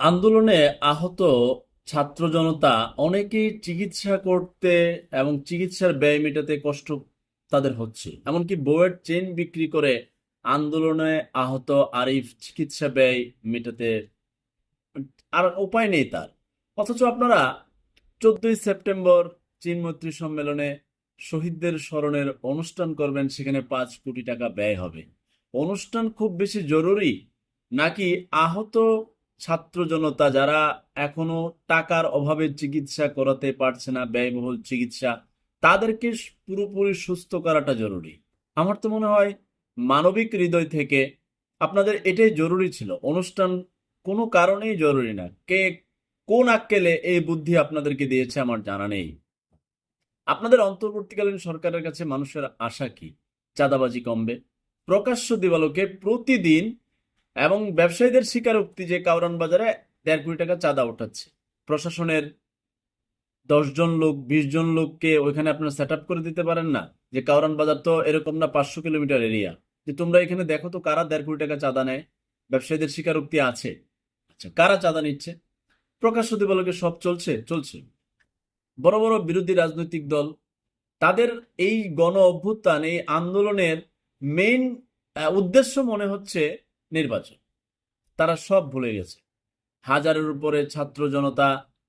আন্দোলনে আহত ছাত্র জনতা অনেকেই চিকিৎসা করতে এবং চিকিৎসার ব্যয় মেটাতে কষ্ট তাদের হচ্ছে। এমনকি বইয়ের চেন বিক্রি করে আন্দোলনে আহত আরিফ চিকিৎসা ব্যয় মেটাতে আর উপায় নেই তার। অথচ আপনারা চোদ্দই সেপ্টেম্বর চীন মৈত্রী সম্মেলনে শহীদদের স্মরণের অনুষ্ঠান করবেন, সেখানে পাঁচ কোটি টাকা ব্যয় হবে। অনুষ্ঠান খুব বেশি জরুরি নাকি আহত ছাত্র জনতা যারা এখনও টাকার অভাবে চিকিৎসা করাতে পারছে না, ব্যয়বহুল চিকিৎসা, তাদেরকে পুরোপুরি সুস্থ করাটা জরুরি। আমার তো মনে হয় মানবিক হৃদয় থেকে আপনাদের এটাই জরুরি ছিল। অনুষ্ঠান কোনো কারণেই জরুরি না। কে, কোন আক্কেলে এই বুদ্ধি আপনাদেরকে দিয়েছে আমার জানা নেই। আপনাদের অন্তর্বর্তীকালীন সরকারের কাছে মানুষের আশা কি? চাঁদাবাজি কমবে। প্রকাশ্য দিবালোকে প্রতিদিন এবং ব্যবসায়ীদের স্বীকারোক্তি যে কাউরান বাজারে দেড় কোটি টাকা চাঁদা উঠাচ্ছে প্রশাসনের দশজন লোক, বিশ জন লোককে ওইখানে আপনারা সেট করে দিতে পারেন না? যে কাউরান বাজার তো এরকম না পাঁচশো কিলোমিটার এরিয়া যে তোমরা এখানে দেখো তো কারা দেড় কোটি টাকা চাঁদা নেয়? ব্যবসায়ীদের স্বীকারোক্তি আছে। আচ্ছা কারা চাঁদা নিচ্ছে? প্রকাশ্য দিবালোকে সব চলছে চলছে। বড় বড় বিরোধী রাজনৈতিক দল, তাদের এই গণ অভ্যুত্থান, এই আন্দোলনের মেইন উদ্দেশ্য মনে হচ্ছে নির্বাচন। তারা সব ভুলে গেছে। হাজারের উপরে ছাত্র জনতা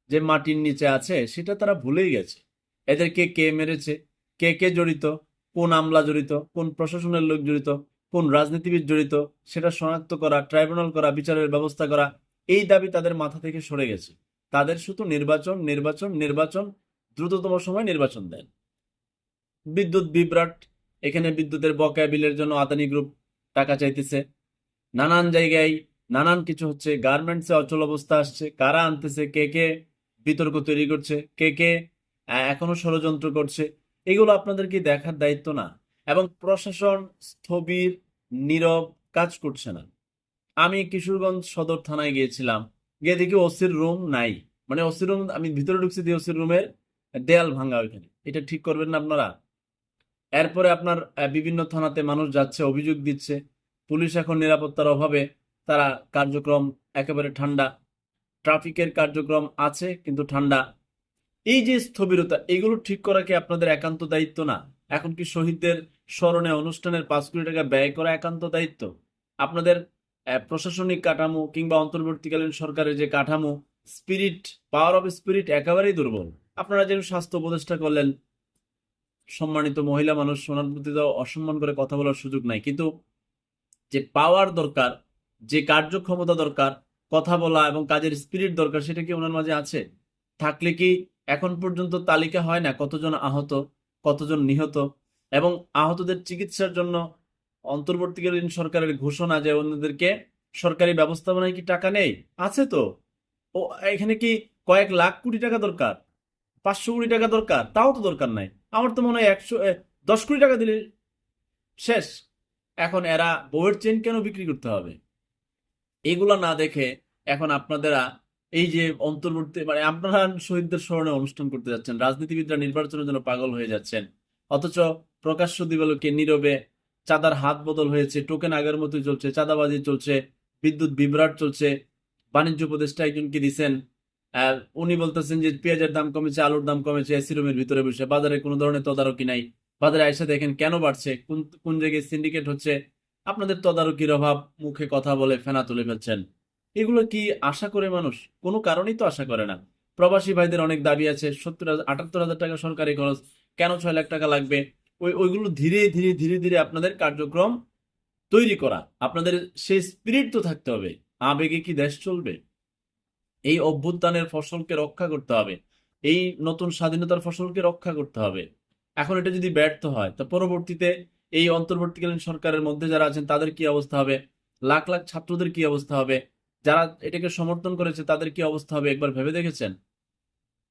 যে মাটির নিচে আছে, সেটা তারা ভুলেই গেছে। এদেরকে কে মেরেছে, কে কে জড়িত, কোন আমলা জড়িত, কোন প্রশাসনের লোক জড়িত, কোন রাজনীতিবিদ জড়িত, সেটা শনাক্ত করা, ট্রাইব্যুনাল করা, বিচারের ব্যবস্থা করা, এই দাবি তাদের মাথা থেকে সরে গেছে। তাদের শুধু নির্বাচন নির্বাচন নির্বাচন, দ্রুততম সময় নির্বাচন দেন। বিদ্যুৎ বিভ্রাট, এখানে বিদ্যুতের বকেয়া বিলের জন্য আদানি গ্রুপ টাকা চাইতেছে। নানান জায়গায় নানান কিছু হচ্ছে গার্মেন্টসে অচল অবস্থা আসছে। কারা আনতেছে? কে কে বিতর্ক তৈরি করছে? কে কে এখনও ষড়যন্ত্র করছে? এগুলো আপনাদের কি দেখার দায়িত্ব না। এবং প্রশাসন স্থবির, নীরব কাজ করছে না। আমি কিশোরগঞ্জ সদর থানায় গিয়েছিলাম। গিয়ে দেখি ওসির রুম নাই। মানে ওসির রুম, আমি ভিতরে ঢুকছি দিয়ে ওসির রুমের দেয়াল ভাঙা ওইখানে। এটা ঠিক করবেন না আপনারা? এরপরে আপনার বিভিন্ন থানাতে মানুষ যাচ্ছে, অভিযোগ দিচ্ছে। পুলিশ এখন নিরাপত্তার অভাবে তারা কার্যক্রম একেবারে ঠান্ডা। ট্রাফিকের কার্যক্রম আছে, কিন্তু ঠান্ডা। এই যে স্থবিরতা, এগুলো ঠিক করা কি আপনাদের একান্ত দায়িত্ব না? এখন কি শহীদদের স্মরণে অনুষ্ঠানের পাঁচ কোটি টাকা ব্যয় করা একান্ত দায়িত্ব? আপনাদের প্রশাসনিক কাঠামো কিংবা অন্তর্বর্তীকালীন সরকারের যে কাঠামো, স্পিরিট, পাওয়ার অফ স্পিরিট একেবারেই দুর্বল। আপনারা যে স্বাস্থ্য উপদেষ্টা করলেন, সম্মানিত মহিলা মানুষ সোনার প্রতি অসম্মান করে কথা বলার সুযোগ নাই। কিন্তু যে পাওয়ার দরকার, যে কার্যক্ষমতা দরকার, কথা বলা এবং কাজের স্পিরিট দরকার, সেটা কি ওনার মাঝে আছে? থাকলে কি এখন পর্যন্ত তালিকা হয় না কতজন আহত, কতজন নিহত? এবং আহতদের চিকিৎসার জন্য অন্তর্বর্তীকালীন সরকারের ঘোষণা যে অন্যদেরকে সরকারি ব্যবস্থাপনায় কি টাকা নেই? আছে তো। ও, এখানে কি কয়েক লাখ কোটি টাকা দরকার? পাঁচশো কোটি টাকা দরকার? তাও তো দরকার নাই। আমার তো মনে হয় একশো দশ কোটি টাকা দিলে শেষ। এখন এরা বইয়ের চেন কেন বিক্রি করতে হবে? এগুলো না দেখে এখন আপনারা এই যে অন্তর্বর্তী মানে আপনারা শহীদদের স্মরণে অনুষ্ঠান করতে যাচ্ছেন রাজনীতিবিদরা নির্বাচনের জন্য পাগল হয়ে যাচ্ছেন অথচ প্রকাশ্য দিবালোকে নীরবে চাঁদার হাত বদল হয়েছে টোকেন আগের মতোই চলছে চাঁদাবাজি চলছে বিদ্যুৎ বিভ্রাট চলছে বাণিজ্য উপদেষ্টা একজনকে আহ, উনি বলতেছেন যে পেঁয়াজের দাম কমেছে আলুর দাম কমেছে এসি রুমের ভিতরে বসে বাজারে কোনো ধরনের তদারকি নাই। বাজারে আইসা দেখেন কেন বাড়ছে? কোন কোন জায়গায় সিন্ডিকেট হচ্ছে? আপনাদের তদারকির অভাব, মুখে কথা বলে ফেনা তুলে ফেলছেন। এগুলো কি আশা করে মানুষ? কোনো কারণেই তো আশা করে না। প্রবাসী ভাইদের অনেক দাবি আছে, সত্তর আটাত্তর হাজার টাকা সরকারি খরচ, কেন ছয় লাখ টাকা লাগবে? ওই, ওইগুলো ধীরে ধীরে ধীরে ধীরে আপনাদের কার্যক্রম তৈরি করা, আপনাদের সেই স্পিরিট তো থাকতে হবে। আবেগে কি দেশ চলবে? এই অভ্যুত্থানের ফসলকে রক্ষা করতে হবে। এই নতুন স্বাধীনতার ফসলকে রক্ষা করতে হবে। এখন এটা যদি ব্যর্থ হয়, তো পরবর্তীতে এই অন্তর্বর্তীকালীন সরকারের মধ্যে যারা আছেন, তাদের কি অবস্থা হবে? লাখ লাখ ছাত্রদের কি অবস্থা হবে? যারা এটাকে সমর্থন করেছে, তাদের কি অবস্থা হবে? একবার ভেবে দেখেছেন?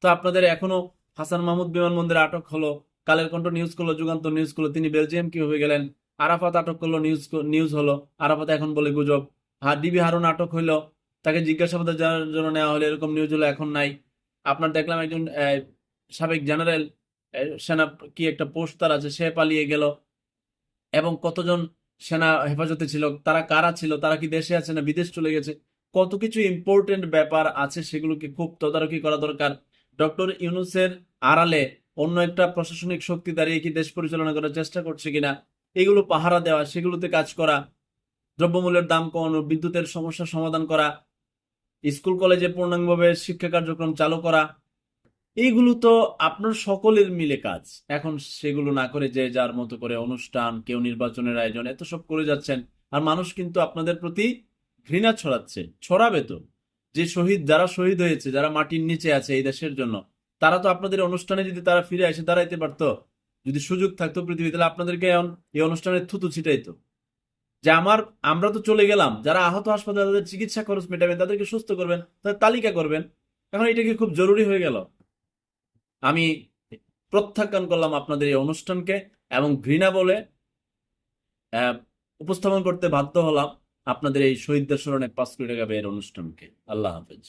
তো আপনাদের এখনও হাসান মাহমুদ বিমানবন্দরে আটক হলো, কালের কণ্ঠ নিউজ করল যুগান্তর নিউজ করল, তিনি বেলজিয়াম কীভাবে গেলেন? আরাফাত আটক করল নিউজ নিউজ হলো, আরাফাত এখন বলে গুজব। হা ডিবি হারুন আটক হইল, তাকে জিজ্ঞাসাবাদের জন্য নেওয়া হলো, এরকম নিউজ হলো, এখন নাই। আপনার দেখলাম একজন সাবেক জেনারেল সেনা কি একটা পোস্ট তার আছে, সে পালিয়ে গেল। এবং কতজন সেনা হেফাজতে ছিল, তারা কারা ছিল, তারা কি দেশে আছে না বিদেশ চলে গেছে, কত কিছু ইম্পর্টেন্ট ব্যাপার আছে সেগুলোকে খুব তদারকি করা দরকার। ডক্টর ইউনুসের আড়ালে অন্য একটা প্রশাসনিক শক্তি দাঁড়িয়ে কি দেশ পরিচালনা করার চেষ্টা করছে কিনা, এগুলো পাহারা দেওয়া, সেগুলোতে কাজ করা, দ্রব্যমূল্যের দাম কমানো, বিদ্যুতের সমস্যার সমাধান করা, স্কুল কলেজে পূর্ণাঙ্গভাবে শিক্ষা কার্যক্রম চালু করা এইগুলো তো আপনার সকলের মিলে কাজ। এখন সেগুলো না করে যে যার মতো করে অনুষ্ঠান, কেউ নির্বাচনের আয়োজন, এত সব করে যাচ্ছেন। আর মানুষ কিন্তু আপনাদের প্রতি ঘৃণা ছড়াচ্ছে, ছড়াবে তো। যে শহীদ, যারা শহীদ হয়েছে, যারা মাটির নিচে আছে এই দেশের জন্য, তারা তো আপনাদের অনুষ্ঠানে যদি তারা ফিরে এসে দাঁড়াইতে পারতো, যদি সুযোগ থাকতো পৃথিবী তাহলে আপনাদেরকে এই অনুষ্ঠানের থুতু ছিটাইতো। যে আমার, আমরা তো চলে গেলাম, যারা আহত হাসপাতালে তাদের চিকিৎসা খরচ মেটাবেন, তাদেরকে সুস্থ করবেন, তাদের তালিকা করবেন। এখন এটা কি খুব জরুরি হয়ে গেল? আমি প্রত্যাখ্যান করলাম আপনাদের এই অনুষ্ঠানকে এবং ঘৃণা বলে উপস্থাপন করতে বাধ্য হলাম আপনাদের এই শহীদদের স্মরণে পাঁচ কোটি টাকা ব্যয়ের অনুষ্ঠানকে। আল্লাহ হাফেজ।